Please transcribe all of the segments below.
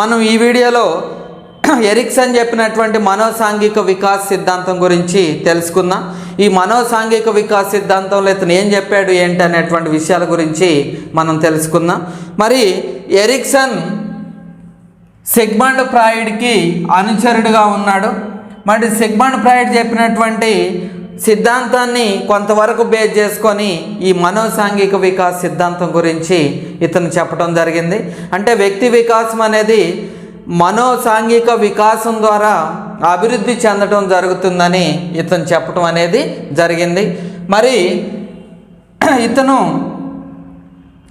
మనం ఈ వీడియోలో ఎరిక్సన్ చెప్పినటువంటి మనోసాంఘిక వికాస్ సిద్ధాంతం గురించి తెలుసుకుందాం. ఈ మనోసాంఘిక వికాస్ సిద్ధాంతంలో ఇతను ఏం చెప్పాడు ఏంటి అనేటువంటి విషయాల గురించి మనం తెలుసుకుందాం. మరి ఎరిక్సన్ సిగ్మండ్ ప్రాయిడ్కి అనుచరుడుగా ఉన్నాడు. మరి సిగ్మండ్ ప్రాయిడ్ చెప్పినటువంటి సిద్ధాంతాన్ని కొంతవరకు బేస్ చేసుకొని ఈ మనోసాంఘిక వికాస్ సిద్ధాంతం గురించి ఇతను చెప్పడం జరిగింది. అంటే వ్యక్తి వికాసం అనేది మనోసాంఘిక వికాసం ద్వారా అభివృద్ధి చెందడం జరుగుతుందని ఇతను చెప్పడం అనేది జరిగింది. మరి ఇతను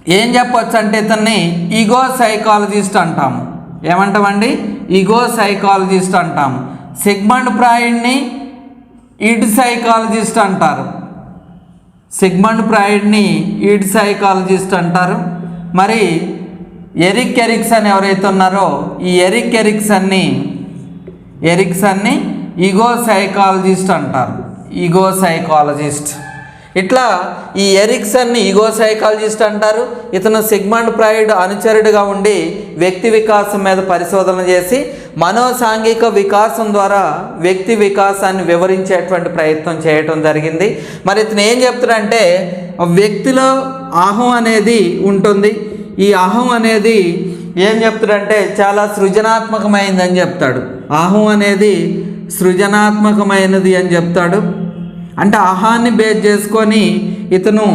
ఏం చెప్పొచ్చు అంటే ఇతన్ని ఈగో సైకాలజిస్ట్ అంటాము. ఏమంటామండి? ఈగో సైకాలజిస్ట్ అంటాము. సిగ్మండ్ ఫ్రాయిడ్ని ఇడ్ సైకాలజిస్ట్ అంటారు. సిగ్మండ్ ప్రాయిడ్ని ఈడ్ సైకాలజిస్ట్ అంటారు. మరి ఎరిక్ ఎరిక్సన్ ఎవరైతే ఉన్నారో ఈ ఎరిక్ ఎరిక్సన్ని ఎరిక్సన్ని ఈగో సైకాలజిస్ట్ అంటారు. Ego psychologist. ఇట్లా ఈ ఎరిక్సన్ని ఈగో సైకాలజిస్ట్ అంటారు. ఇతను సిగ్మండ్ ప్రైడ్ అనుచరుడిగా ఉండి వ్యక్తి వికాసం మీద పరిశోధన చేసి మనోసాంఘిక వికాసం ద్వారా వ్యక్తి వికాసాన్ని వివరించేటువంటి ప్రయత్నం చేయటం జరిగింది. మరి ఇతను ఏం చెప్తాడంటే వ్యక్తిలో అహం అనేది ఉంటుంది. ఈ అహం అనేది ఏం చెప్తాడంటే చాలా సృజనాత్మకమైందని చెప్తాడు. అహం అనేది సృజనాత్మకమైనది అని చెప్తాడు. అంటే అహాన్ని బేస్ చేసుకొని ఇతను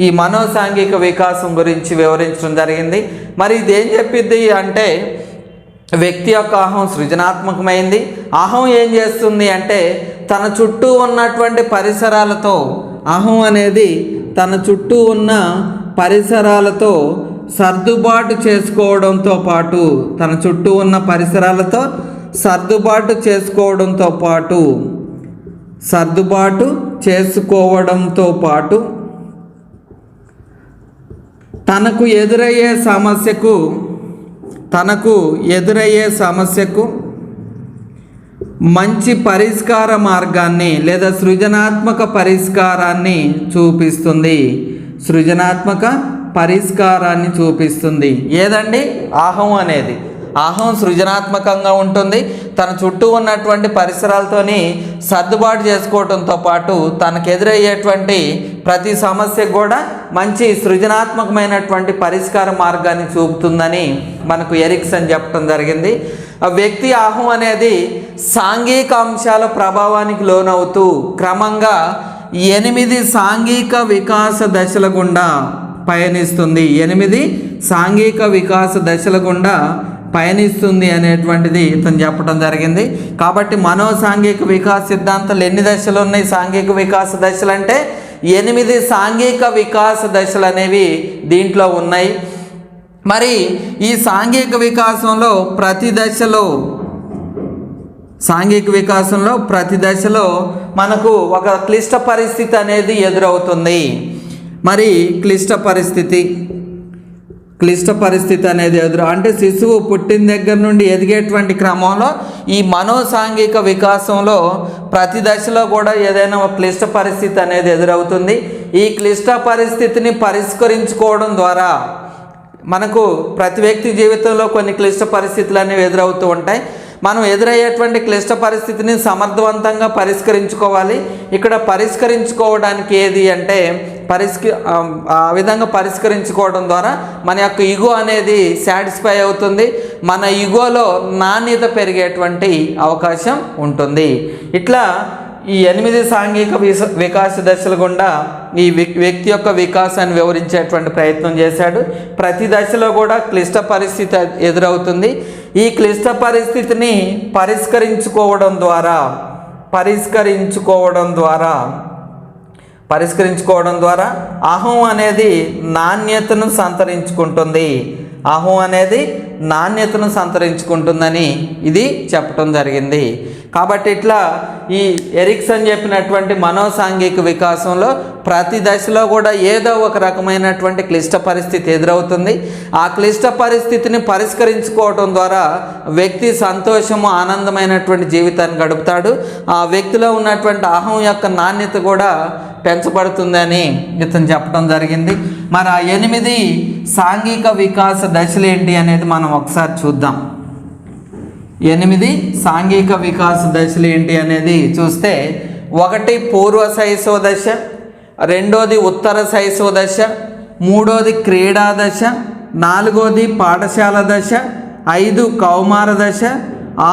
ఈ మనోసాంఘిక వికాసం గురించి వివరించడం జరిగింది. మరి ఇది ఏం చెప్పిద్ది అంటే వ్యక్తి యొక్క అహం సృజనాత్మకమైంది. అహం ఏం చేస్తుంది అంటే తన చుట్టూ ఉన్నటువంటి పరిసరాలతో అహం అనేది తన చుట్టూ ఉన్న పరిసరాలతో సర్దుబాటు చేసుకోవడంతో పాటు తన చుట్టూ ఉన్న పరిసరాలతో సర్దుబాటు చేసుకోవడంతో పాటు సర్దుబాటు చేసుకోవడంతో పాటు తనకు ఎదురయ్యే సమస్యకు తనకు ఎదురయ్యే సమస్యకు మంచి పరిష్కార మార్గాన్ని లేదా సృజనాత్మక పరిష్కారాన్ని చూపిస్తుంది. సృజనాత్మక పరిష్కారాన్ని చూపిస్తుంది. ఏదండి? ఆహం అనేది. ఆహం సృజనాత్మకంగా ఉంటుంది. తన చుట్టూ ఉన్నటువంటి పరిసరాలతోని సర్దుబాటు చేసుకోవడంతో పాటు తనకు ఎదురయ్యేటువంటి ప్రతి సమస్యకు కూడా మంచి సృజనాత్మకమైనటువంటి పరిష్కార మార్గాన్ని చూపుతుందని మనకు ఎరిక్సన్ చెప్పడం జరిగింది. ఆ వ్యక్తి ఆహం అనేది సాంఘిక అంశాల ప్రభావానికి లోనవుతూ క్రమంగా ఎనిమిది సాంఘిక వికాస దశల గుండా పయనిస్తుంది. ఎనిమిది సాంఘిక వికాస దశల గుండా పయనిస్తుంది అనేటువంటిది ఇతను చెప్పడం జరిగింది. కాబట్టి మనోసాంఘిక వికాస సిద్ధాంతాలు ఎన్ని దశలు ఉన్నాయి? సాంఘిక వికాస దశలు అంటే ఎనిమిది సాంఘిక వికాస దశలు అనేవి దీంట్లో ఉన్నాయి. మరి ఈ సాంఘిక వికాసంలో ప్రతి దశలో సాంఘిక వికాసంలో ప్రతి దశలో మనకు ఒక క్లిష్ట పరిస్థితి అనేది ఎదురవుతుంది. మరి క్లిష్ట పరిస్థితి క్లిష్ట పరిస్థితి అనేది ఎదురు. అంటే శిశువు పుట్టిన దగ్గర నుండి ఎదిగేటువంటి క్రమంలో ఈ మనోసాంఘిక వికాసంలో ప్రతి దశలో కూడా ఏదైనా ఒక క్లిష్ట పరిస్థితి అనేది ఎదురవుతుంది. ఈ క్లిష్ట పరిస్థితిని పరిష్కరించుకోవడం ద్వారా మనకు ప్రతి వ్యక్తి జీవితంలో కొన్ని క్లిష్ట పరిస్థితులు అనేవి ఎదురవుతూ ఉంటాయి. మనం ఎదురయ్యేటువంటి క్లిష్ట పరిస్థితిని సమర్థవంతంగా పరిష్కరించుకోవాలి. ఇక్కడ పరిష్కరించుకోవడానికి ఏది అంటే పరిష్క ఆ విధంగా పరిష్కరించుకోవడం ద్వారా మన యొక్క ఇగో అనేది సాటిస్ఫై అవుతుంది. మన ఇగోలో నాణ్యత పెరిగేటువంటి అవకాశం ఉంటుంది. ఇట్లా ఈ ఎనిమిది సాంఘిక విస వికాస దశల గుండా ఈ వ్యక్తి యొక్క వికాసాన్ని వివరించేటువంటి ప్రయత్నం చేశాడు. ప్రతి దశలో కూడా క్లిష్ట పరిస్థితి ఎదురవుతుంది. ఈ క్లిష్ట పరిస్థితిని పరిష్కరించుకోవడం ద్వారా పరిష్కరించుకోవడం ద్వారా పరిష్కరించుకోవడం ద్వారా అహం అనేది నాణ్యతను సంతరించుకుంటుంది. అహం అనేది నాణ్యతను సంతరించుకుంటుందని ఇది చెప్పడం జరిగింది. కాబట్టి ఇట్లా ఈ ఎరిక్సన్ చెప్పినటువంటి మనోసాంఘిక వికాసంలో ప్రతి దశలో కూడా ఏదో ఒక రకమైనటువంటి క్లిష్ట పరిస్థితి ఎదురవుతుంది. ఆ క్లిష్ట పరిస్థితిని పరిష్కరించుకోవడం ద్వారా వ్యక్తి సంతోషము ఆనందమైనటువంటి జీవితాన్ని గడుపుతాడు. ఆ వ్యక్తిలో ఉన్నటువంటి అహం యొక్క నాణ్యత కూడా పెంచబడుతుందని ఇతను చెప్పడం జరిగింది. మరి ఆ ఎనిమిది సాంఘిక వికాస దశలు ఏంటి అనేది మనం ఒకసారి చూద్దాం. ఎనిమిది సాంఘిక వికాస దశలు ఏంటి అనేది చూస్తే ఒకటి పూర్వ శైశవ దశ రెండోది ఉత్తర శైశవ దశ మూడోది క్రీడా దశ నాలుగోది పాఠశాల దశ ఐదు కౌమార దశ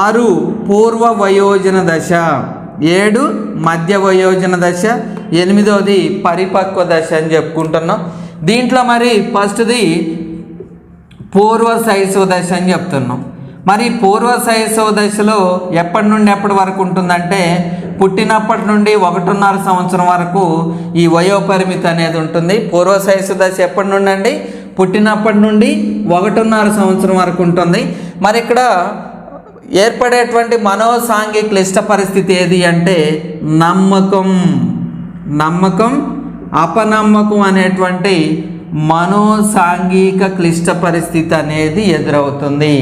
ఆరు పూర్వ వయోజన దశ ఏడు మధ్య వయోజన దశ ఎనిమిదోది పరిపక్వ దశ అని చెప్పుకుంటున్నాం. దీంట్లో మరి ఫస్ట్ది పూర్వ శైశవ దశ అని చెప్తున్నాం. మరి పూర్వ శైశవ దశలో ఎప్పటి నుండి ఎప్పటి వరకు ఉంటుందంటే పుట్టినప్పటి నుండి ఒకటిన్నర సంవత్సరం వరకు ఈ వయోపరిమితి అనేది ఉంటుంది. పూర్వ శైశవ దశ ఎప్పటి నుండి అండి? పుట్టినప్పటి నుండి ఒకటిన్నర సంవత్సరం వరకు ఉంటుంది. మరి ఇక్కడ ఏర్పడేటువంటి మనోసాంఘిక క్లిష్ట పరిస్థితి ఏది అంటే నమ్మకం. నమ్మకం అపనమ్మకం అనేటువంటి మనోసాంఘిక క్లిష్ట పరిస్థితి అనేది ఎదురవుతుంది.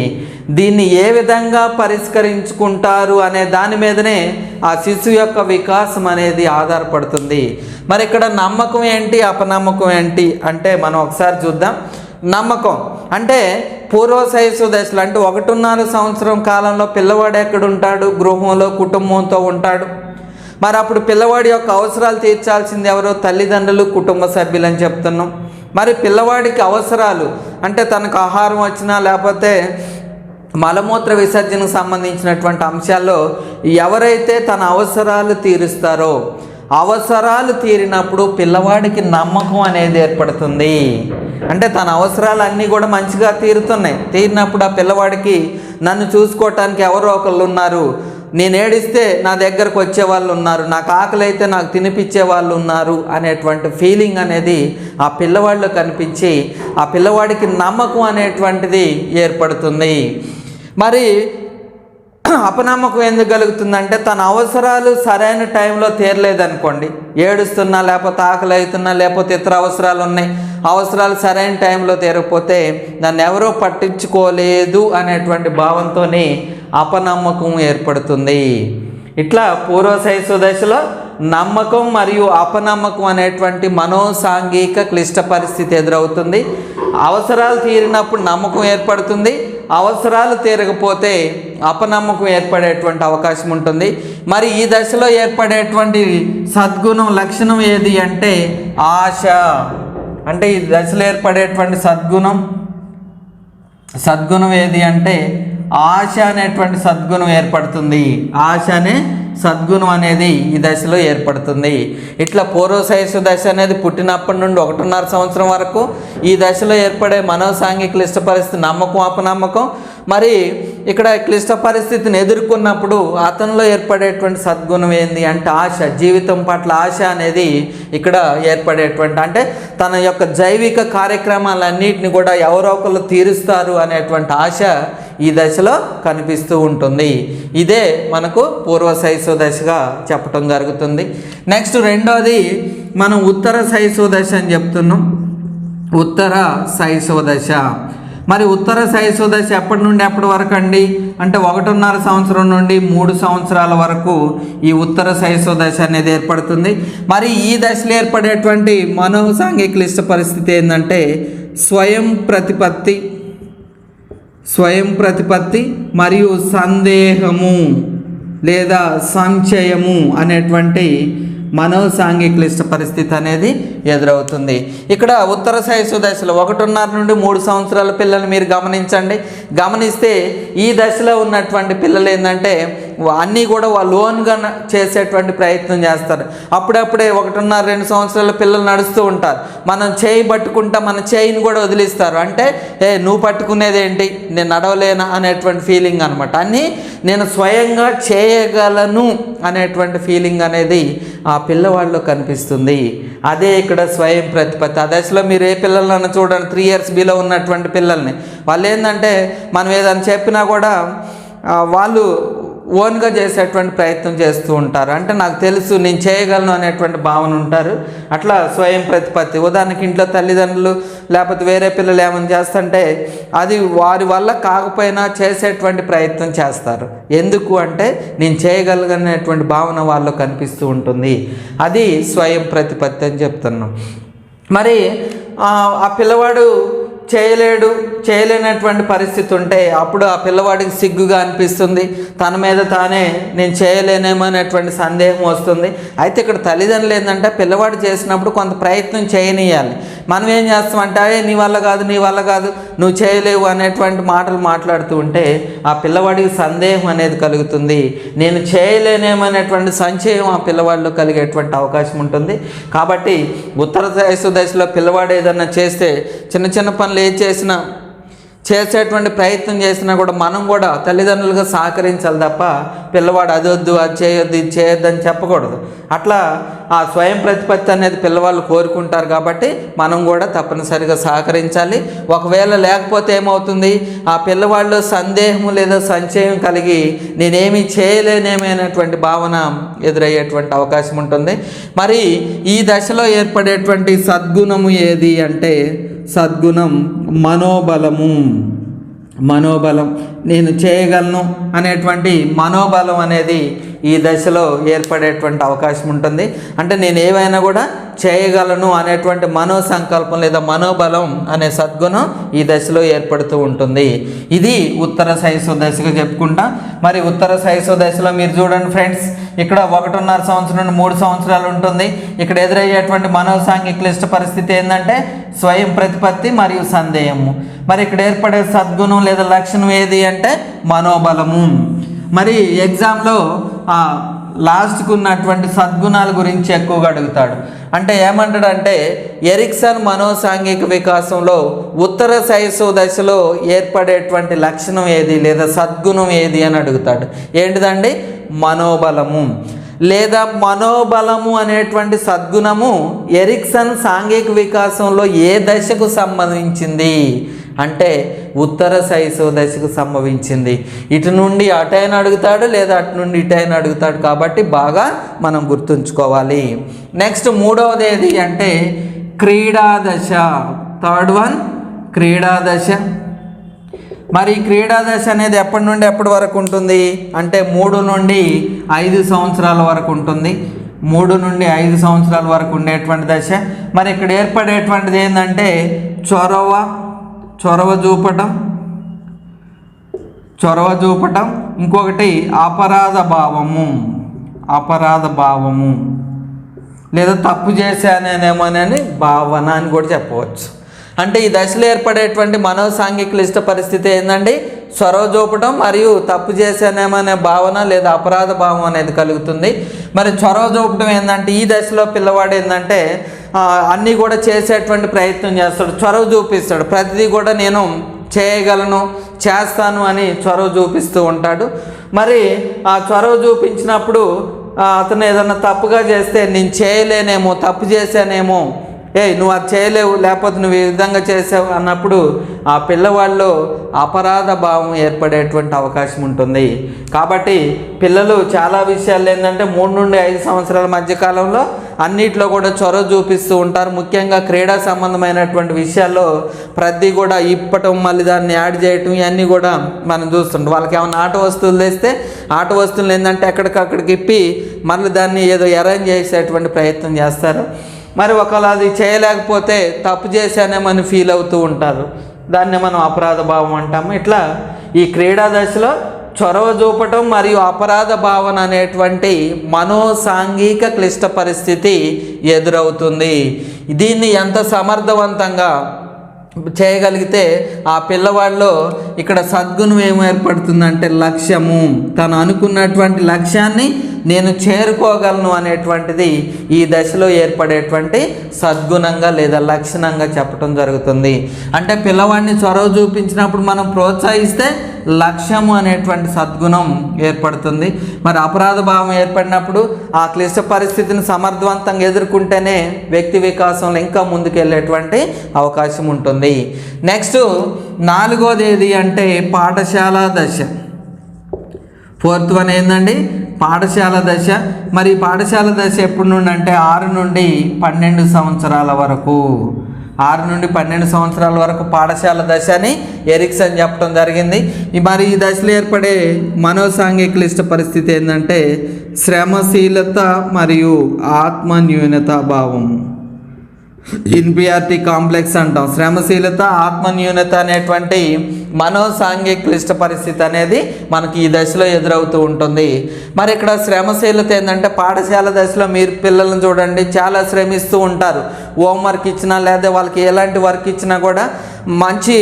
దీన్ని ఏ విధంగా పరిష్కరించుకుంటారు అనే దాని మీదనే ఆ శిశువు యొక్క వికాసం అనేది ఆధారపడుతుంది. మరి ఇక్కడ నమ్మకం ఏంటి అపనమ్మకం ఏంటి అంటే మనం ఒకసారి చూద్దాం. నమ్మకం అంటే పూర్వ శైశు దశలు అంటే ఒకటిన్నర సంవత్సరం కాలంలో పిల్లవాడు ఎక్కడ ఉంటాడు గృహంలో కుటుంబంతో ఉంటాడు. మరి అప్పుడు పిల్లవాడి యొక్క అవసరాలు తీర్చాల్సింది ఎవరో? తల్లిదండ్రులు కుటుంబ సభ్యులు అని చెప్తున్నాం. మరి పిల్లవాడికి అవసరాలు అంటే తనకు ఆహారం వచ్చినా లేకపోతే మలమూత్ర విసర్జనకు సంబంధించినటువంటి అంశాల్లో ఎవరైతే తన అవసరాలు తీరుస్తారో అవసరాలు తీరినప్పుడు పిల్లవాడికి నమ్మకం అనేది ఏర్పడుతుంది. అంటే తన అవసరాలు అన్నీ కూడా మంచిగా తీరుతున్నాయి. తీరినప్పుడు ఆ పిల్లవాడికి నన్ను చూసుకోవటానికి ఎవరో ఒకళ్ళు ఉన్నారు నేను ఏడిస్తే నా దగ్గరకు వచ్చే వాళ్ళు ఉన్నారు నాకు ఆకలి అయితే నాకు తినిపించే వాళ్ళు ఉన్నారు అనేటువంటి ఫీలింగ్ అనేది ఆ పిల్లవాడిలో కనిపించి ఆ పిల్లవాడికి నమ్మకం అనేటువంటిది ఏర్పడుతుంది. మరి అపనమ్మకం ఎందుకు కలుగుతుందంటే తన అవసరాలు సరైన టైంలో తీరలేదనుకోండి. ఏడుస్తున్నా లేకపోతే ఆకలి అవుతున్నా లేకపోతే ఇతర అవసరాలు ఉన్నాయి. అవసరాలు సరైన టైంలో తీరకపోతే నన్ను ఎవరో పట్టించుకోలేదు అనేటువంటి భావంతోనే అపనమ్మకం ఏర్పడుతుంది. ఇట్లా పూర్వ శైశవ దశలో నమ్మకం మరియు అపనమ్మకం అనేటువంటి మనోసాంఘిక క్లిష్ట పరిస్థితి ఎదురవుతుంది. అవసరాలు తీరినప్పుడు నమ్మకం ఏర్పడుతుంది. అవసరాలు తీరకపోతే అపనమ్మకం ఏర్పడేటువంటి అవకాశం ఉంటుంది. మరి ఈ దశలో ఏర్పడేటువంటి సద్గుణం లక్షణం ఏది అంటే ఆశ. అంటే ఈ దశలో ఏర్పడేటువంటి సద్గుణం సద్గుణం ఏది అంటే ఆశ అనేటువంటి సద్గుణం ఏర్పడుతుంది. ఆశ అనే సద్గుణం అనేది ఈ దశలో ఏర్పడుతుంది. ఇట్లా పూర్వశయస్సు దశ అనేది పుట్టినప్పటి నుండి ఒకటిన్నర సంవత్సరం వరకు ఈ దశలో ఏర్పడే మనోసాంఘిక క్లిష్ట పరిస్థితి నమ్మకం అపనమ్మకం మరి ఇక్కడ క్లిష్ట పరిస్థితిని ఎదుర్కొన్నప్పుడు అతనిలో ఏర్పడేటువంటి సద్గుణం ఏంది అంటే ఆశ జీవితం పట్ల ఆశ అనేది ఇక్కడ ఏర్పడేటువంటి అంటే తన యొక్క జైవిక కార్యక్రమాలన్నింటిని కూడా ఎవరో ఒకరు తీరుస్తారు అనేటువంటి ఆశ ఈ దశలో కనిపిస్తూ ఉంటుంది. ఇదే మనకు పూర్వ శైశవ దశగా చెప్పటం జరుగుతుంది. నెక్స్ట్ రెండోది మనం ఉత్తర శైశవ దశ అని చెప్తున్నాం. ఉత్తర శైశవ దశ. మరి ఉత్తర శైశవ దశ ఎప్పటి నుండి ఎప్పటి వరకు అండి? అంటే ఒకటిన్నర సంవత్సరం నుండి మూడు సంవత్సరాల వరకు ఈ ఉత్తర శైశవ దశ అనేది ఏర్పడుతుంది. మరి ఈ దశలో ఏర్పడేటువంటి మనోసాంఘిక క్లిష్ట పరిస్థితి ఏంటంటే స్వయం ప్రతిపత్తి స్వయం ప్రతిపత్తి మరియు సందేహము లేదా సంశయము అనేటువంటి మనోసాంఘిక క్లిష్ట పరిస్థితి అనేది ఎదురవుతుంది. ఇక్కడ ఉత్తర శైశవ దశలో ఒకటిన్నర నుండి మూడు సంవత్సరాల పిల్లలు మీరు గమనించండి. గమనిస్తే ఈ దశలో ఉన్నటువంటి పిల్లలు ఏంటంటే అన్నీ కూడా వాళ్ళు చేసేటువంటి ప్రయత్నం చేస్తారు. అప్పుడప్పుడే ఒకటిన్నర రెండు సంవత్సరాల పిల్లలు నడుస్తూ ఉంటారు. మనం చేయి పట్టుకుంటా మన చేయిని కూడా వదిలిస్తారు. అంటే ఏ నువ్వు పట్టుకునేది ఏంటి? నేను నడవలేనా? అనేటువంటి ఫీలింగ్ అనమాట అన్నీ నేను స్వయంగా చేయగలను అనేటువంటి ఫీలింగ్ అనేది ఆ పిల్లవాడిలో కనిపిస్తుంది. అదే ఇక్కడ స్వయం ప్రతిపత్తి. ఆ దశలో మీరు ఏ పిల్లలను చూడండి త్రీ ఇయర్స్ బిలో ఉన్నటువంటి పిల్లల్ని. వాళ్ళు ఏంటంటే మనం ఏదైనా చెప్పినా కూడా వాళ్ళు ఓన్గా చేసేటువంటి ప్రయత్నం చేస్తూ ఉంటారు. అంటే నాకు తెలుసు నేను చేయగలను అనేటువంటి భావన ఉంటారు. అట్లా స్వయం ప్రతిపత్తి. ఉదాహరణకి ఇంట్లో తల్లిదండ్రులు లేకపోతే వేరే పిల్లలు ఏమైనా చేస్తుంటే అది వారి వల్ల కాకపోయినా చేసేటువంటి ప్రయత్నం చేస్తారు. ఎందుకు అంటే నేను చేయగలగనేటువంటి భావన వాళ్ళలో కనిపిస్తూ ఉంటుంది. అది స్వయం ప్రతిపత్తి అని చెప్తున్నాం. మరి ఆ ఆ పిల్లవాడు చేయలేడు చేయలేనటువంటి పరిస్థితి ఉంటే అప్పుడు ఆ పిల్లవాడికి సిగ్గుగా అనిపిస్తుంది. తన మీద తానే నేను చేయలేనేమో అనేటువంటి సందేహం వస్తుంది. అయితే ఇక్కడ తల్లిదండ్రులు ఏంటంటే పిల్లవాడు చేసినప్పుడు కొంత ప్రయత్నం చేయనీయాలి. మనం ఏం చేస్తామంటే నీ వల్ల కాదు నీ వల్ల కాదు నువ్వు చేయలేవు అనేటువంటి మాటలు మాట్లాడుతూ ఉంటే ఆ పిల్లవాడికి సందేహం అనేది కలుగుతుంది. నేను చేయలేనేమో అనేటువంటి సంశయం ఆ పిల్లవాడిలో కలిగేటువంటి అవకాశం ఉంటుంది. కాబట్టి ఉత్తర వయసు దశలో పిల్లవాడు ఏదన్నా చేస్తే చిన్న చిన్న పనులు ఏది చేసినా చేసేటువంటి ప్రయత్నం చేసినా కూడా మనం కూడా తల్లిదండ్రులుగా సహకరించాలి తప్ప పిల్లవాడు అది వద్దు అది చేయొద్దు ఇది చేయొద్దు అని చెప్పకూడదు. అట్లా ఆ స్వయం ప్రతిపత్తి అనేది పిల్లవాళ్ళు కోరుకుంటారు కాబట్టి మనం కూడా తప్పనిసరిగా సహకరించాలి. ఒకవేళ లేకపోతే ఏమవుతుంది? ఆ పిల్లవాళ్ళు సందేహం లేదా సంశయం కలిగి నేనేమి చేయలేనేమైనటువంటి భావన ఎదురయ్యేటువంటి అవకాశం ఉంటుంది. మరి ఈ దశలో ఏర్పడేటువంటి సద్గుణము ఏది అంటే సద్గుణం మనోబలము. మనోబలం నేను చేయగలను అనేటువంటి మనోబలం అనేది ఈ దశలో ఏర్పడేటువంటి అవకాశం ఉంటుంది. అంటే నేను ఏవైనా కూడా చేయగలను అనేటువంటి మనో సంకల్పం లేదా మనోబలం అనే సద్గుణం ఈ దశలో ఏర్పడుతూ ఉంటుంది. ఇది ఉత్తర శైశవ దశగా చెప్పుకుంటా. మరి ఉత్తర శైశవ దశలో మీరు చూడండి ఫ్రెండ్స్ ఇక్కడ ఒకటిన్నర సంవత్సరం నుండి మూడు సంవత్సరాలు ఉంటుంది. ఇక్కడ ఎదురయ్యేటువంటి మనోసాంఘిక క్లిష్ట పరిస్థితి ఏంటంటే స్వయం ప్రతిపత్తి మరియు సందేహము. మరి ఇక్కడ ఏర్పడే సద్గుణం లేదా లక్షణం ఏది అంటే మనోబలము. మరి ఎగ్జామ్లో లాస్ట్కు ఉన్నటువంటి సద్గుణాల గురించి ఎక్కువగా అడుగుతాడు. అంటే ఏమంటాడంటే ఎరిక్సన్ మనోసాంఘిక వికాసంలో ఉత్తర శైశవ దశలో ఏర్పడేటువంటి లక్షణం ఏది లేదా సద్గుణం ఏది అని అడుగుతాడు. ఏంటిదండి? మనోబలము. లేదా మనోబలము అనేటువంటి సద్గుణము ఎరిక్సన్ సాంఘిక వికాసంలో ఏ దశకు సంబంధించింది? అంటే ఉత్తర శైశవ దశకు సంభవించింది. ఇటు నుండి అటైన అడుగుతాడు లేదా అటు నుండి ఇటైన అడుగుతాడు కాబట్టి బాగా మనం గుర్తుంచుకోవాలి. నెక్స్ట్ మూడవది ఏది అంటే క్రీడా దశ థర్డ్ వన్ క్రీడా దశ మరి క్రీడాదశ క్రీడా దశ అనేది ఎప్పటి నుండి ఎప్పటి వరకు ఉంటుంది? అంటే మూడు నుండి ఐదు సంవత్సరాల వరకు ఉంటుంది. మూడు నుండి ఐదు సంవత్సరాల వరకు ఉండేటువంటి దశ. మరి ఇక్కడ ఏర్పడేటువంటిది ఏంటంటే చొరవ చొరవ చూపటం చొరవ చూపటం. ఇంకొకటి అపరాధ భావము. అపరాధ భావము. లేదా తప్పు చేశానేమోనని భావన అని కూడా చెప్పవచ్చు. అంటే ఈ దశలో ఏర్పడేటువంటి మనో సాంఘిక క్లిష్ట పరిస్థితి ఏంటండి చొరవ చూపడం మరియు తప్పు చేశానేమనే భావన లేదా అపరాధ భావం అనేది కలుగుతుంది. మరి చొరవ చూపడం ఏంటంటే ఈ దశలో పిల్లవాడు ఏంటంటే అన్నీ కూడా చేసేటువంటి ప్రయత్నం చేస్తాడు చొరవ చూపిస్తాడు. ప్రతిదీ కూడా నేను చేయగలను చేస్తాను అని చొరవ చూపిస్తూ ఉంటాడు. మరి ఆ చొరవ చూపించినప్పుడు అతను ఏదన్నా తప్పుగా చేస్తే నేను చేయలేనేమో తప్పు చేశానేమో ఏ నువ్వు అది చేయలేవు లేకపోతే నువ్వు ఈ విధంగా చేసావు అన్నప్పుడు ఆ పిల్లవాళ్ళు అపరాధ భావం ఏర్పడేటువంటి అవకాశం ఉంటుంది. కాబట్టి పిల్లలు చాలా విషయాలు ఏంటంటే మూడు నుండి ఐదు సంవత్సరాల మధ్యకాలంలో అన్నిట్లో కూడా చొరవ చూపిస్తూ ఉంటారు. ముఖ్యంగా క్రీడా సంబంధమైనటువంటి విషయాల్లో ప్రతి కూడా ఇప్పటం మళ్ళీ దాన్ని యాడ్ చేయటం ఇవన్నీ కూడా మనం చూస్తుంటాం. వాళ్ళకి ఏమైనా ఆట వస్తువులు తెస్తే ఆట వస్తువులు ఏంటంటే ఎక్కడికక్కడికి ఇప్పి మళ్ళీ దాన్ని ఏదో అరేంజ్ చేసేటువంటి ప్రయత్నం చేస్తారు. మరి ఒకవేళ అది చేయలేకపోతే తప్పు చేశానేమని ఫీల్ అవుతూ ఉంటారు. దాన్ని మనం అపరాధ భావం అంటాము. ఇట్లా ఈ క్రీడా దశలో చొరవ చూపటం మరియు అపరాధ భావన అనేటువంటి మనోసాంఘిక క్లిష్ట పరిస్థితి ఎదురవుతుంది. దీన్ని ఎంత సమర్థవంతంగా చేయగలిగితే ఆ పిల్లవాడిలో ఇక్కడ సద్గుణం ఏం ఏర్పడుతుందంటే లక్ష్యము. తను అనుకున్నటువంటి లక్ష్యాన్ని నేను చేరుకోగలను అనేటువంటిది ఈ దశలో ఏర్పడేటువంటి సద్గుణంగా లేదా లక్షణంగా చెప్పడం జరుగుతుంది. అంటే పిల్లవాడిని చొరవ చూపించినప్పుడు మనం ప్రోత్సహిస్తే లక్ష్యము అనేటువంటి సద్గుణం ఏర్పడుతుంది. మరి అపరాధ భావం ఏర్పడినప్పుడు ఆ క్లిష్ట పరిస్థితిని సమర్థవంతంగా ఎదుర్కొంటేనే వ్యక్తి వికాసంలో ఇంకా ముందుకెళ్ళేటువంటి అవకాశం ఉంటుంది. నెక్స్ట్ నాలుగోది ఏది అంటే పాఠశాల దశ. ఫోర్త్ వన్ ఏంటండి పాఠశాల దశ. మరి పాఠశాల దశ ఎప్పటి నుండి అంటే ఆరు నుండి పన్నెండు సంవత్సరాల వరకు. ఆరు నుండి పన్నెండు సంవత్సరాల వరకు పాఠశాల దశ అని ఎరిక్సన్ చెప్పడం జరిగింది. మరి ఈ దశలో ఏర్పడే మనోసాంఘిక క్లిష్ట పరిస్థితి ఏంటంటే శ్రమశీలత మరియు ఆత్మన్యూనత భావం. ఇన్పిఆర్టీ కాంప్లెక్స్ అంటాం. శ్రమశీలత ఆత్మన్యూనత అనేటువంటి మనోసాంఘిక క్లిష్ట పరిస్థితి అనేది మనకి ఈ దశలో ఎదురవుతూ ఉంటుంది. మరి ఇక్కడ శ్రమశీలత ఏంటంటే పాఠశాల దశలో మీరు పిల్లలను చూడండి చాలా శ్రమిస్తూ ఉంటారు. హోంవర్క్ ఇచ్చినా లేదా వాళ్ళకి ఎలాంటి వర్క్ ఇచ్చినా కూడా మంచి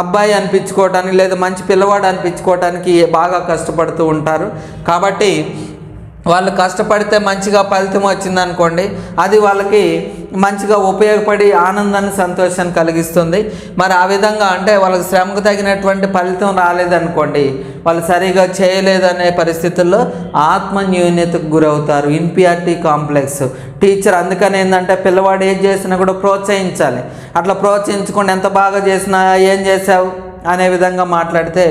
అబ్బాయి అనిపించుకోవటానికి లేదా మంచి పిల్లవాడు అనిపించుకోవటానికి బాగా కష్టపడుతూ ఉంటారు. కాబట్టి వాళ్ళు కష్టపడితే మంచిగా ఫలితం వచ్చింది అనుకోండి అది వాళ్ళకి మంచిగా ఉపయోగపడి ఆనందాన్ని సంతోషాన్ని కలిగిస్తుంది. మరి ఆ విధంగా అంటే వాళ్ళకి శ్రమకు తగినటువంటి ఫలితం రాలేదనుకోండి వాళ్ళు సరిగా చేయలేదనే పరిస్థితుల్లో ఆత్మన్యూన్యతకు గురవుతారు. ఇన్పిఆర్టీ కాంప్లెక్స్. టీచర్ అందుకని ఏంటంటే పిల్లవాడు ఏం చేసినా కూడా ప్రోత్సహించాలి. అట్లా ప్రోత్సహించకుండా ఎంత బాగా చేసినా ఏం చేసావు? అనే విధంగా మాట్లాడితే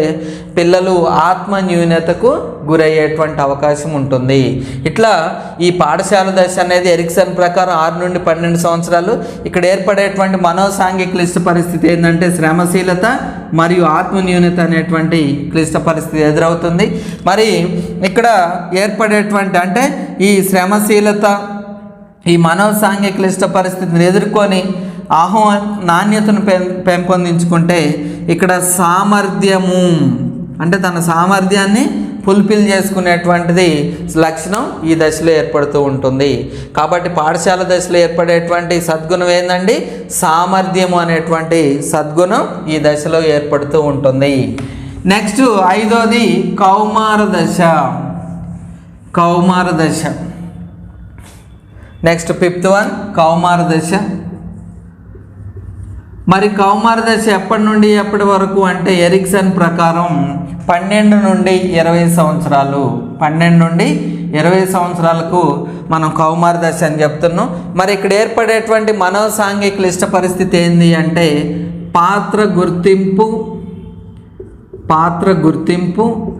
పిల్లలు ఆత్మ న్యూనతకు గురయ్యేటువంటి అవకాశం ఉంటుంది. ఇట్లా ఈ పాఠశాల దశ అనేది ఎరిక్సన్ ప్రకారం ఆరు నుండి పన్నెండు సంవత్సరాలు. ఇక్కడ ఏర్పడేటువంటి మనోసాంఘిక క్లిష్ట పరిస్థితి ఏంటంటే శ్రమశీలత మరియు ఆత్మ న్యూనత అనేటువంటి క్లిష్ట పరిస్థితి ఎదురవుతుంది. మరి ఇక్కడ ఏర్పడేటువంటి అంటే ఈ శ్రమశీలత ఈ మనోసాంఘిక క్లిష్ట పరిస్థితిని ఎదుర్కొని ఆహ్వా నాణ్యతను పెం పెంపొందించుకుంటే ఇక్కడ సామర్థ్యము అంటే తన సామర్థ్యాన్ని ఫుల్ఫిల్ చేసుకునేటువంటిది లక్షణం ఈ దశలో ఏర్పడుతూ ఉంటుంది. కాబట్టి పాఠశాల దశలో ఏర్పడేటువంటి సద్గుణం ఏంటండి సామర్థ్యము అనేటువంటి సద్గుణం ఈ దశలో ఏర్పడుతూ ఉంటుంది. నెక్స్ట్ ఐదోది కౌమార దశ. కౌమార దశ. నెక్స్ట్ ఫిఫ్త్ వన్ కౌమార దశ. మరి కౌమార దశ ఎప్పటి నుండి ఎప్పటి వరకు అంటే ఎరిక్సన్ ప్రకారం పన్నెండు నుండి ఇరవై సంవత్సరాలు. పన్నెండు నుండి ఇరవై సంవత్సరాలకు మనం కౌమార దశ అని చెప్తున్నాం. మరి ఇక్కడ ఏర్పడేటువంటి మనోసాంఘిక క్లిష్ట పరిస్థితి ఏంది అంటే పాత్ర గుర్తింపు పాత్ర గుర్తింపు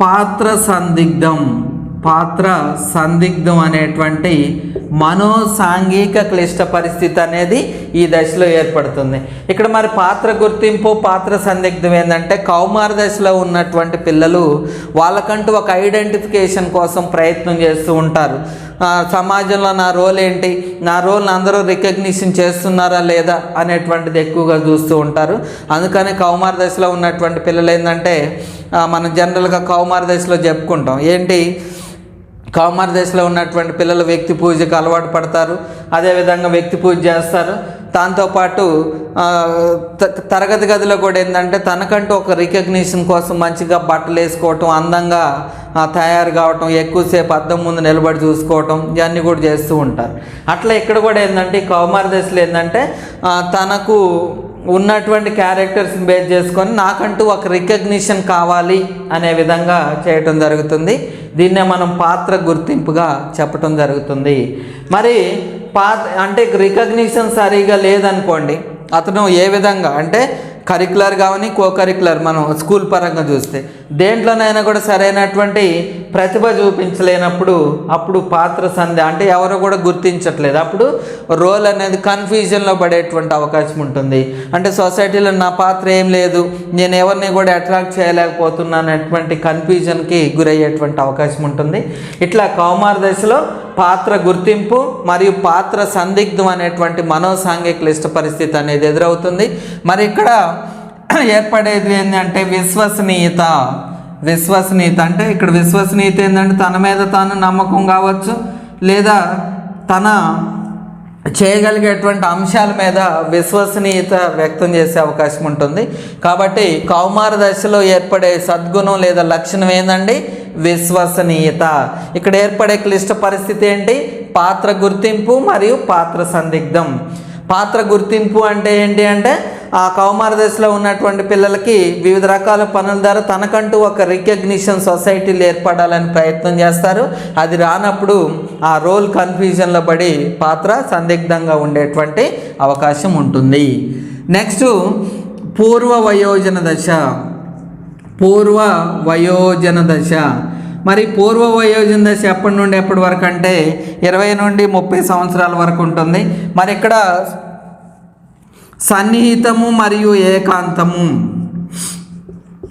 పాత్ర సందిగ్ధం. పాత్ర సందిగ్ధం అనేటువంటి మనోసాంఘిక క్లిష్ట పరిస్థితి అనేది ఈ దశలో ఏర్పడుతుంది. ఇక్కడ మరి పాత్ర గుర్తింపు పాత్ర సందిగ్ధం ఏంటంటే కౌమార దశలో ఉన్నటువంటి పిల్లలు వాళ్ళకంటూ ఒక ఐడెంటిఫికేషన్ కోసం ప్రయత్నం చేస్తూ ఉంటారు. సమాజంలో నా రోల్ ఏంటి? నా రోల్ని అందరూ రికగ్నిషన్ చేస్తున్నారా లేదా అనేటువంటిది ఎక్కువగా చూస్తూ ఉంటారు. అందుకని కౌమార దశలో ఉన్నటువంటి పిల్లలు ఏంటంటే మనం జనరల్గా కౌమార దశలో చెప్పుకుంటాం. ఏంటి? కౌమార దశలో ఉన్నటువంటి పిల్లలు వ్యక్తి పూజకు అలవాటు పడతారు. అదేవిధంగా వ్యక్తి పూజ చేస్తారు. దాంతోపాటు త- తరగతి గదిలో కూడా ఏంటంటే తనకంటూ ఒక రికగ్నిషన్ కోసం మంచిగా బట్టలు వేసుకోవటం అందంగా తయారు కావటం ఎక్కువసేపు అద్దం ముందు నిలబడి చూసుకోవటం ఇవన్నీ కూడా చేస్తూ ఉంటారు. అట్లా ఇక్కడ కూడా ఏంటంటే ఈ కౌమార దశలో ఏంటంటే తనకు ఉన్నటువంటి క్యారెక్టర్స్ని బేస్ చేసుకొని నాకంటూ ఒక రికగ్నిషన్ కావాలి అనే విధంగా చేయటం జరుగుతుంది. దీన్నే మనం పాత్ర గుర్తింపుగా చెప్పటం జరుగుతుంది. మరి పాత్ర అంటే రికగ్నిషన్ సరిగా లేదనుకోండి అతను ఏ విధంగా అంటే కరికులర్ కానీ కో కరికులర్ మనం స్కూల్ పరంగా చూస్తే. దేంట్లోనైనా కూడా సరైనటువంటి ప్రతిభ చూపించలేనప్పుడు అప్పుడు పాత్ర సంధి అంటే ఎవరు కూడా గుర్తించట్లేదు. అప్పుడు రోల్ అనేది కన్ఫ్యూజన్లో పడేటువంటి అవకాశం ఉంటుంది. అంటే సొసైటీలో నా పాత్ర ఏం లేదు నేను ఎవరిని కూడా అట్రాక్ట్ చేయలేకపోతున్నాను అనేటువంటి కన్ఫ్యూజన్కి గురయ్యేటువంటి అవకాశం ఉంటుంది. ఇట్లా కౌమార దశలో పాత్ర గుర్తింపు మరియు పాత్ర సందిగ్ధం అనేటువంటి మనోసాంఘిక క్లిష్ట పరిస్థితి అనేది ఎదురవుతుంది. మరి ఇక్కడ ఏర్పడేది ఏంటంటే విశ్వసనీయత. విశ్వసనీయత అంటే ఇక్కడ విశ్వసనీయత ఏంటంటే తన మీద తాను నమ్మకం కావచ్చు లేదా తన చేయగలిగేటువంటి అంశాల మీద విశ్వసనీయత వ్యక్తం చేసే అవకాశం ఉంటుంది. కాబట్టి కౌమార దశలో ఏర్పడే సద్గుణం లేదా లక్షణం ఏందండి? విశ్వసనీయత. ఇక్కడ ఏర్పడే క్లిష్ట పరిస్థితి ఏంటి? పాత్ర గుర్తింపు మరియు పాత్ర సందిగ్ధం. పాత్ర గుర్తింపు అంటే ఏంటి అంటే ఆ కౌమార దశలో ఉన్నటువంటి పిల్లలకి వివిధ రకాల పనుల ద్వారా తనకంటూ ఒక రికగ్నిషన్ సొసైటీలు ఏర్పడాలని ప్రయత్నం చేస్తారు. అది రానప్పుడు ఆ రోల్ కన్ఫ్యూజన్లో పడి పాత్ర సందిగ్ధంగా ఉండేటువంటి అవకాశం ఉంటుంది. నెక్స్ట్ పూర్వ వయోజన దశ. పూర్వ వయోజన దశ. మరి పూర్వ వయోజన దశ ఎప్పటి నుండి ఎప్పటి వరకు అంటే ఇరవై నుండి ముప్పై సంవత్సరాల వరకు ఉంటుంది. మరి ఇక్కడ సన్నిహితము మరియు ఏకాంతము.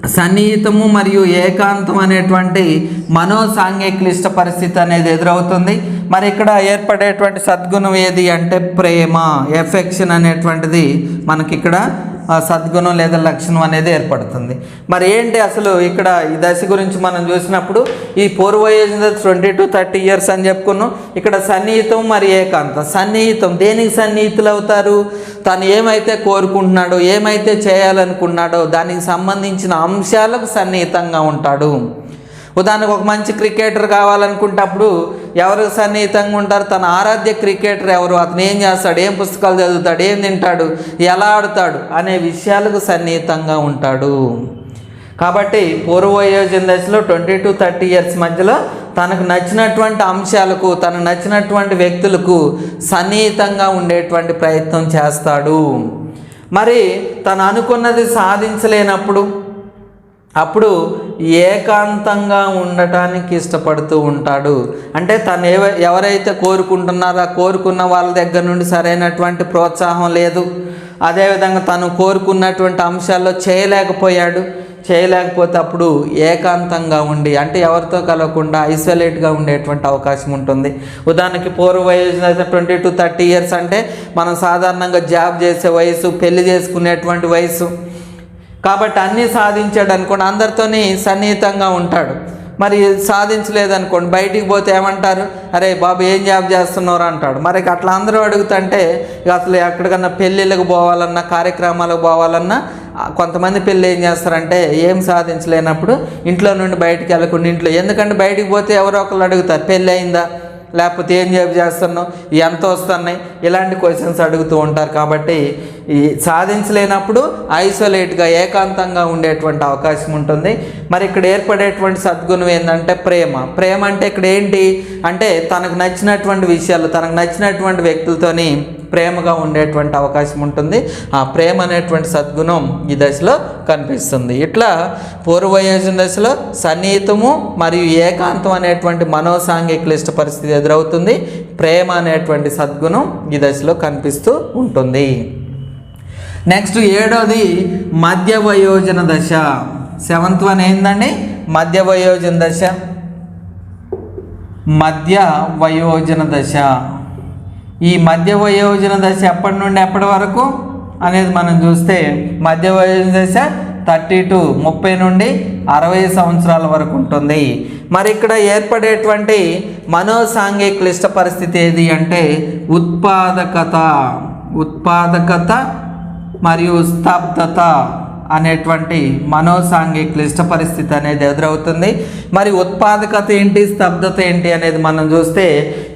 సన్నిహితము మరియు ఏకాంతం అనేటువంటి మనోసాంఘిక క్లిష్ట పరిస్థితి అనేది ఎదురవుతుంది. మరి ఇక్కడ ఏర్పడేటువంటి సద్గుణం ఏది అంటే ప్రేమ ఎఫెక్షన్ అనేటువంటిది మనకి ఇక్కడ సద్గుణం లేదా లక్షణం అనేది ఏర్పడుతుంది. మరి ఏంటి అసలు ఇక్కడ ఈ దశ గురించి మనం చూసినప్పుడు ఈ పూర్వ age twenty two thirty years అని చెప్పుకున్నాం. ఇక్కడ సన్నిహితం మరి ఏకాంతం. సన్నిహితం దేనికి సన్నిహితులు అవుతారు? తను ఏమైతే కోరుకుంటున్నాడో ఏమైతే చేయాలనుకున్నాడో దానికి సంబంధించిన అంశాలకు సన్నిహితంగా ఉంటాడు. ఉదాహరణకు ఒక మంచి క్రికెటర్ కావాలనుకుంటప్పుడు ఎవరు సన్నిహితంగా ఉంటారు? తన ఆరాధ్య క్రికెటర్ ఎవరు? అతను ఏం చేస్తాడు? ఏం పుస్తకాలు చదువుతాడు? ఏం తింటాడు? ఎలా ఆడుతాడు? అనే విషయాలకు సన్నిహితంగా ఉంటాడు. కాబట్టి పూర్వయోజన దశలో ట్వంటీ టు థర్టీ ఇయర్స్ మధ్యలో తనకు నచ్చినటువంటి అంశాలకు తనకు నచ్చినటువంటి వ్యక్తులకు సన్నిహితంగా ఉండేటువంటి ప్రయత్నం చేస్తాడు. మరి తను అనుకున్నది సాధించలేనప్పుడు అప్పుడు ఏకాంతంగా ఉండటానికి ఇష్టపడుతూ ఉంటాడు. అంటే తను ఎవ ఎవరైతే కోరుకుంటున్నారో ఆ కోరుకున్న వాళ్ళ దగ్గర నుండి సరైనటువంటి ప్రోత్సాహం లేదు. అదేవిధంగా తను కోరుకున్నటువంటి అంశాల్లో చేయలేకపోయాడు. చేయలేకపోతే అప్పుడు ఏకాంతంగా ఉండి అంటే ఎవరితో కలవకుండా ఐసోలేట్గా ఉండేటువంటి అవకాశం ఉంటుంది. ఉదాహరణకి పూర్వ వయసు ట్వంటీ టు థర్టీ ఇయర్స్ అంటే మనం సాధారణంగా జాబ్ చేసే వయసు పెళ్ళి చేసుకునేటువంటి వయసు. కాబట్టి అన్నీ సాధించాడు అనుకోండి అందరితోని సన్నిహితంగా ఉంటాడు. మరి సాధించలేదనుకోండి బయటికి పోతే ఏమంటారు? అరే బాబు ఏం జాబ్ చేస్తున్నారు అంటాడు. మరి అట్లా అందరూ అడుగుతుంటే ఇక అసలు ఎక్కడికన్నా పెళ్ళిళ్ళకి పోవాలన్నా కార్యక్రమాలకు పోవాలన్నా కొంతమంది పెళ్ళి ఏం చేస్తారంటే ఏం సాధించలేనప్పుడు ఇంట్లో నుండి బయటికి వెళ్ళకుండా ఇంట్లో. ఎందుకంటే బయటికి పోతే ఎవరో ఒకరు అడుగుతారు పెళ్ళి అయిందా? లేకపోతే ఏం జాబ్ చేస్తున్నావు? ఎంత వస్తున్నాయి? ఇలాంటి క్వశ్చన్స్ అడుగుతూ ఉంటారు కాబట్టి ఈ సాధించలేనప్పుడు ఐసోలేట్గా ఏకాంతంగా ఉండేటువంటి అవకాశం ఉంటుంది. మరి ఇక్కడ ఏర్పడేటువంటి సద్గుణం ఏంటంటే ప్రేమ. ప్రేమ అంటే ఇక్కడ ఏంటి? అంటే తనకు నచ్చినటువంటి విషయాలు తనకు నచ్చినటువంటి వ్యక్తులతోని ప్రేమగా ఉండేటువంటి అవకాశం ఉంటుంది. ఆ ప్రేమ అనేటువంటి సద్గుణం ఈ దశలో కనిపిస్తుంది. ఇట్లా పూర్వయోజన దశలో సన్నిహితము మరియు ఏకాంతం అనేటువంటి మనోసాంఘిక క్లిష్ట పరిస్థితి ఎదురవుతుంది. ప్రేమ అనేటువంటి సద్గుణం ఈ దశలో కనిపిస్తూ ఉంటుంది. నెక్స్ట్ ఏడోది మధ్య వయోజన దశ. సెవెంత్ వన్ ఏందండి? మధ్య వయోజన దశ. మధ్య వయోజన దశ. ఈ మధ్య వయోజన దశ ఎప్పటి నుండి ఎప్పటి వరకు అనేది మనం చూస్తే మధ్య వయోజన దశ థర్టీ టు ముప్పై నుండి అరవై సంవత్సరాల వరకు ఉంటుంది. మరి ఇక్కడ ఏర్పడేటువంటి మనోసాంఘిక క్లిష్ట పరిస్థితి ఏది అంటే ఉత్పాదకత ఉత్పాదకత మరియు స్తబ్దత అనేటువంటి మనోసాంఘిక క్లిష్ట పరిస్థితి అనేది ఎదురవుతుంది. మరి ఉత్పాదకత ఏంటి స్తబ్దత ఏంటి అనేది మనం చూస్తే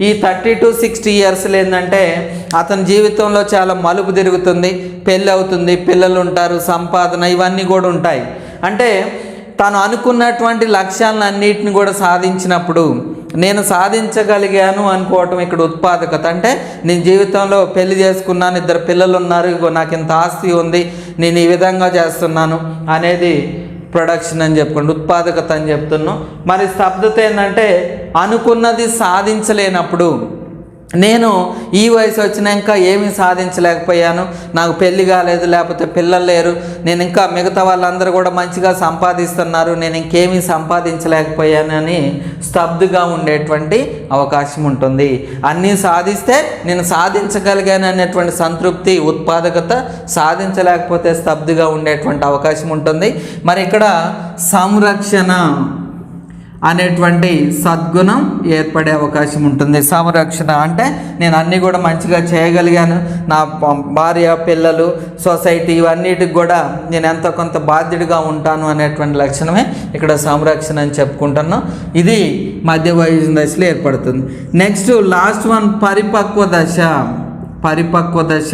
ఈ థర్టీ టు సిక్స్టీ ఇయర్స్లో ఏంటంటే అతని జీవితంలో చాలా మలుపు తిరుగుతుంది పెళ్ళి అవుతుంది పిల్లలు ఉంటారు సంపాదన ఇవన్నీ కూడా ఉంటాయి. అంటే తను అనుకున్నటువంటి లక్ష్యాలను అన్నిటిని కూడా సాధించినప్పుడు నేను సాధించగలిగాను అనుకోవటం ఇక్కడ ఉత్పాదకత. అంటే నేను జీవితంలో పెళ్ళి చేసుకున్నాను ఇద్దరు పిల్లలు ఉన్నారు నాకు ఇంత ఆస్తి ఉంది నేను ఈ విధంగా చేస్తున్నాను అనేది ప్రొడక్షన్ అని చెప్పుకోండి ఉత్పాదకత అని చెప్తున్నాం. మరి స్తబ్దత ఏంటంటే అనుకున్నది సాధించలేనప్పుడు నేను ఈ వయసు వచ్చినాక ఏమీ సాధించలేకపోయాను. నాకు పెళ్ళి కాలేదు లేకపోతే పిల్లలు లేరు. నేను ఇంకా మిగతా వాళ్ళందరూ కూడా మంచిగా సంపాదిస్తున్నారు. నేను ఇంకేమీ సంపాదించలేకపోయానని స్తబ్దుగా ఉండేటువంటి అవకాశం ఉంటుంది. అన్నీ సాధిస్తే నేను సాధించగలిగాను అనేటువంటి సంతృప్తి ఉత్పాదకత సాధించలేకపోతే స్తబ్దుగా ఉండేటువంటి అవకాశం ఉంటుంది. మరి ఇక్కడ సంరక్షణ. అనేటువంటి సద్గుణం ఏర్పడే అవకాశం ఉంటుంది. సంరక్షణ అంటే నేను అన్నీ కూడా మంచిగా చేయగలిగాను. నా భార్య పిల్లలు సొసైటీ ఇవన్నిటికి కూడా నేను ఎంతో కొంత బాధ్యుడిగా ఉంటాను అనేటువంటి లక్షణమే ఇక్కడ సంరక్షణ అని చెప్పుకుంటున్నాం. ఇది మధ్య వయసు దశలో ఏర్పడుతుంది. నెక్స్ట్ లాస్ట్ వన్ పరిపక్వ దశ. పరిపక్వ దశ.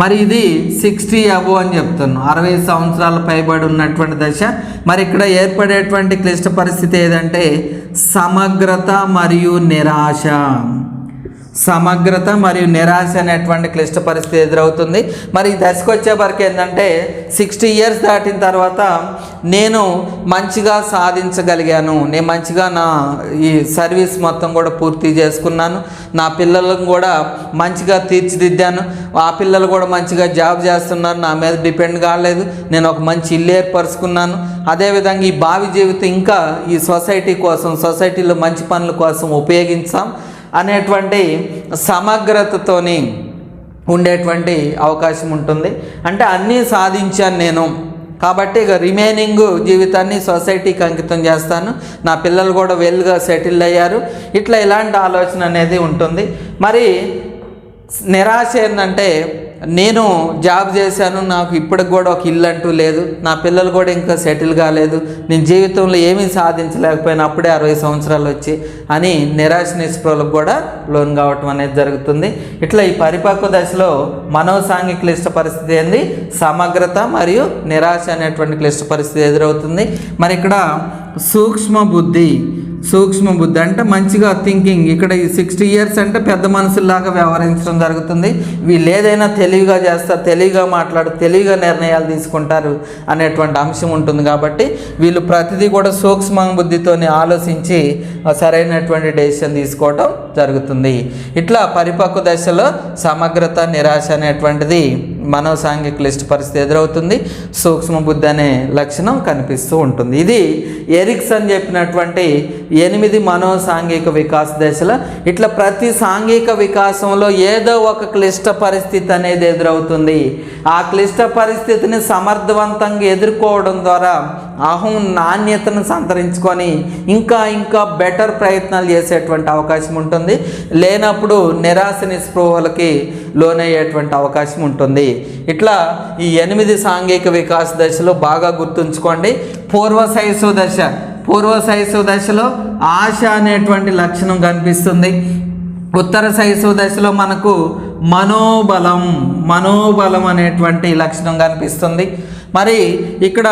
మరి ఇది సిక్స్టీ అబో అని చెప్తున్నాను అరవై సంవత్సరాల పైబడి ఉన్నటువంటి దశ. మరి ఇక్కడ ఏర్పడేటువంటి క్లిష్ట పరిస్థితి ఏదంటే సమగ్రత మరియు నిరాశ. సమగ్రత మరియు నిరాశ అనేటువంటి క్లిష్ట పరిస్థితి ఎదురవుతుంది. మరి ఈ దశకు వచ్చేవరకు ఏంటంటే సిక్స్టీ ఇయర్స్ దాటిన తర్వాత నేను మంచిగా సాధించగలిగాను. నేను మంచిగా నా ఈ సర్వీస్ మొత్తం కూడా పూర్తి చేసుకున్నాను. నా పిల్లలను కూడా మంచిగా తీర్చిదిద్దాను. ఆ పిల్లలు కూడా మంచిగా జాబ్ చేస్తున్నారు. నా మీద డిపెండ్ కాలేదు. నేను ఒక మంచి ఇల్లు ఏర్పరచుకున్నాను. అదేవిధంగా ఈ భావి జీవితం ఇంకా ఈ సొసైటీ కోసం సొసైటీలో మంచి పనుల కోసం ఉపయోగించాం. అనేటువంటి సమగ్రతతోని ఉండేటువంటి అవకాశం ఉంటుంది. అంటే అన్నీ సాధించాను నేను. కాబట్టి ఇక రిమైనింగ్ జీవితాన్ని సొసైటీకి అంకితం చేస్తాను. నా పిల్లలు కూడా వెల్గా సెటిల్ అయ్యారు. ఇట్లా ఇలాంటి ఆలోచన అనేది ఉంటుంది. మరి నిరాశ ఏంటంటే నేను జాబ్ చేశాను నాకు ఇప్పటికి కూడా ఒక ఇల్లు అంటూ లేదు. నా పిల్లలు కూడా ఇంకా సెటిల్ కాలేదు. నేను జీవితంలో ఏమీ సాధించలేకపోయినా. అప్పుడే అరవై సంవత్సరాలు వచ్చి అని నిరాశ నిస్పృహలకు కూడా లోన్ కావటం అనేది జరుగుతుంది. ఇట్లా ఈ పరిపక్వ దశలో మనోసాంఘిక క్లిష్ట పరిస్థితి ఏంది? సమగ్రత మరియు నిరాశ అనేటువంటి క్లిష్ట పరిస్థితి ఎదురవుతుంది. మరి ఇక్కడ సూక్ష్మ బుద్ధి సూక్ష్మ బుద్ధి అంటే మంచిగా థింకింగ్ ఇక్కడ ఈ సిక్స్టీ ఇయర్స్ అంటే పెద్ద మనుషుల్లాగా వ్యవహరించడం జరుగుతుంది. వీళ్ళు ఏదైనా తెలివిగా చేస్తారు తెలివిగా మాట్లాడు తెలివిగా నిర్ణయాలు తీసుకుంటారు అనేటువంటి అంశం ఉంటుంది కాబట్టి వీళ్ళు ప్రతిదీ కూడా సూక్ష్మ బుద్ధితోనే ఆలోచించి సరైనటువంటి డెసిషన్ తీసుకోవడం జరుగుతుంది. ఇట్లా పరిపక్వ దశలో సమగ్రత నిరాశ అనేటువంటిది మనోసాంఘిక క్లిష్ట పరిస్థితి ఎదురవుతుంది. సూక్ష్మ బుద్ధి అనే లక్షణం కనిపిస్తూ ఉంటుంది. ఇది ఎరిక్సన్ చెప్పినటువంటి ఎనిమిది మనోసాంఘిక వికాస దశల. ఇట్లా ప్రతి సాంఘిక వికాసంలో ఏదో ఒక క్లిష్ట పరిస్థితి అనేది ఎదురవుతుంది. ఆ క్లిష్ట పరిస్థితిని సమర్థవంతంగా ఎదుర్కోవడం ద్వారా అహం నాణ్యతను సంతరించుకొని ఇంకా ఇంకా బెటర్ ప్రయత్నాలు చేసేటువంటి అవకాశం ఉంటుంది. లేనప్పుడు నిరాశ నిస్పృహలకి లోనయ్యేటువంటి అవకాశం ఉంటుంది. ఇట్లా ఈ ఎనిమిది సాంఘిక వికాస దశలో బాగా గుర్తుంచుకోండి. పూర్వ శైశవ దశ. పూర్వ శైశవ దశలో ఆశ అనేటువంటి లక్షణం కనిపిస్తుంది. ఉత్తర శైశవ దశలో మనకు మనోబలం మనోబలం అనేటువంటి లక్షణం కనిపిస్తుంది. మరి ఇక్కడ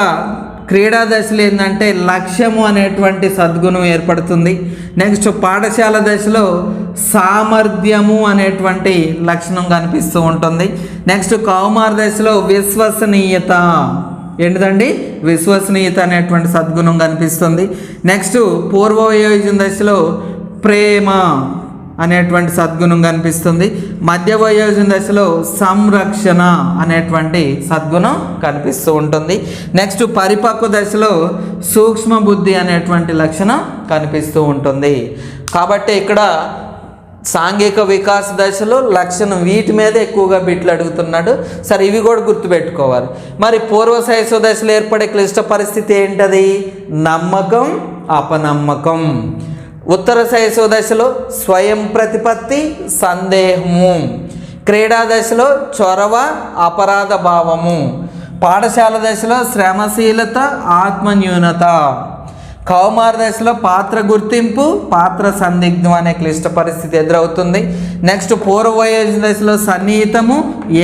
క్రీడా దశలో ఏంటంటే లక్ష్యము అనేటువంటి సద్గుణం ఏర్పడుతుంది. నెక్స్ట్ పాఠశాల దశలో సామర్థ్యము అనేటువంటి లక్షణం కనిపిస్తూ ఉంటుంది. నెక్స్ట్ కౌమార దశలో విశ్వసనీయత. ఏంటిదండి? విశ్వసనీయత అనేటువంటి సద్గుణం కనిపిస్తుంది. నెక్స్ట్ పూర్వ వయోజన దశలో ప్రేమ. అనేటువంటి సద్గుణం కనిపిస్తుంది. మధ్య వయోజన దశలో సంరక్షణ అనేటువంటి సద్గుణం కనిపిస్తూ ఉంటుంది. నెక్స్ట్ పరిపక్వ దశలో సూక్ష్మ బుద్ధి అనేటువంటి లక్షణం కనిపిస్తూ ఉంటుంది. కాబట్టి ఇక్కడ సాంఘిక వికాస దశలో లక్షణం వీటి మీద ఎక్కువగా బిట్లు అడుగుతున్నాడు. సరే ఇవి కూడా గుర్తుపెట్టుకోవాలి. మరి పూర్వ శైశవ దశలో ఏర్పడే క్లిష్ట పరిస్థితి ఏంటది? నమ్మకం అపనమ్మకం. ఉత్తర శైశవ దశలో స్వయం ప్రతిపత్తి సందేహము. క్రీడా దశలో చొరవ అపరాధ భావము. పాఠశాల దశలో శ్రమశీలత ఆత్మన్యూనత. కౌమార దశలో పాత్ర గుర్తింపు పాత్ర సందిగ్ధం అనే క్లిష్ట పరిస్థితి ఎదురవుతుంది. నెక్స్ట్ పూర్వ వయోజన దశలో సన్నిహితము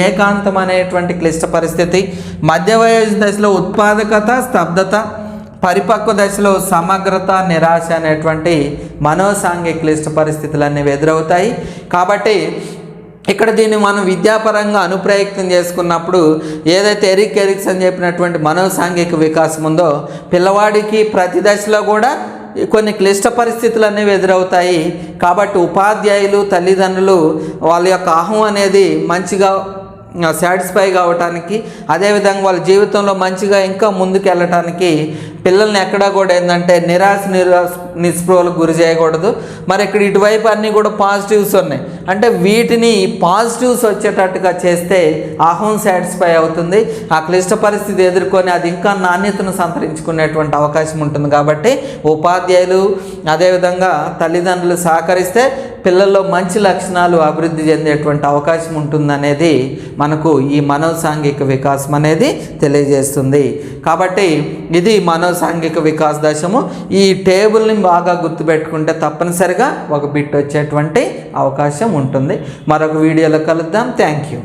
ఏకాంతం అనేటువంటి క్లిష్ట పరిస్థితి. మధ్య వయోజన దశలో ఉత్పాదకత స్తబ్దత పరిపక్వ దశలో సమగ్రత నిరాశ అనేటువంటి మనోసాంఘిక క్లిష్ట పరిస్థితులు అనేవి ఎదురవుతాయి. కాబట్టి ఇక్కడ దీన్ని మనం విద్యాపరంగా అనుప్రయత్నం చేసుకున్నప్పుడు ఏదైతే ఎరిక్ ఎరిక్స్ అని చెప్పినటువంటి మనోసాంఘిక వికాసం ఉందో పిల్లవాడికి ప్రతి దశలో కూడా కొన్ని క్లిష్ట పరిస్థితులు అనేవి ఎదురవుతాయి. కాబట్టి ఉపాధ్యాయులు తల్లిదండ్రులు వాళ్ళ యొక్క అహం అనేది మంచిగా సాటిస్ఫై కావటానికి అదేవిధంగా వాళ్ళ జీవితంలో మంచిగా ఇంకా ముందుకు వెళ్ళటానికి పిల్లల్ని ఎక్కడా కూడా ఏంటంటే నిరాశ నిరాశ నిస్పృహలకు గురి చేయకూడదు. మరి ఇక్కడ ఇటువైపు అన్నీ కూడా పాజిటివ్స్ ఉన్నాయి. అంటే వీటిని పాజిటివ్స్ వచ్చేటట్టుగా చేస్తే అహం సాటిస్ఫై అవుతుంది. ఆ క్లిష్ట పరిస్థితి ఎదుర్కొని అది ఇంకా నాణ్యతను సంతరించుకునేటువంటి అవకాశం ఉంటుంది కాబట్టి ఉపాధ్యాయులు అదేవిధంగా తల్లిదండ్రులు సహకరిస్తే పిల్లల్లో మంచి లక్షణాలు అభివృద్ధి చెందేటువంటి అవకాశం ఉంటుందనేది మనకు ఈ మనోసాంఘిక వికాసం అనేది తెలియజేస్తుంది. కాబట్టి ఇది సాంఘిక వికాస దశము. ఈ టేబుల్ని బాగా గుర్తుపెట్టుకుంటే తప్పనిసరిగా ఒక బిట్ వచ్చేటువంటి అవకాశం ఉంటుంది. మరొక వీడియోలో కలుద్దాం. Thank you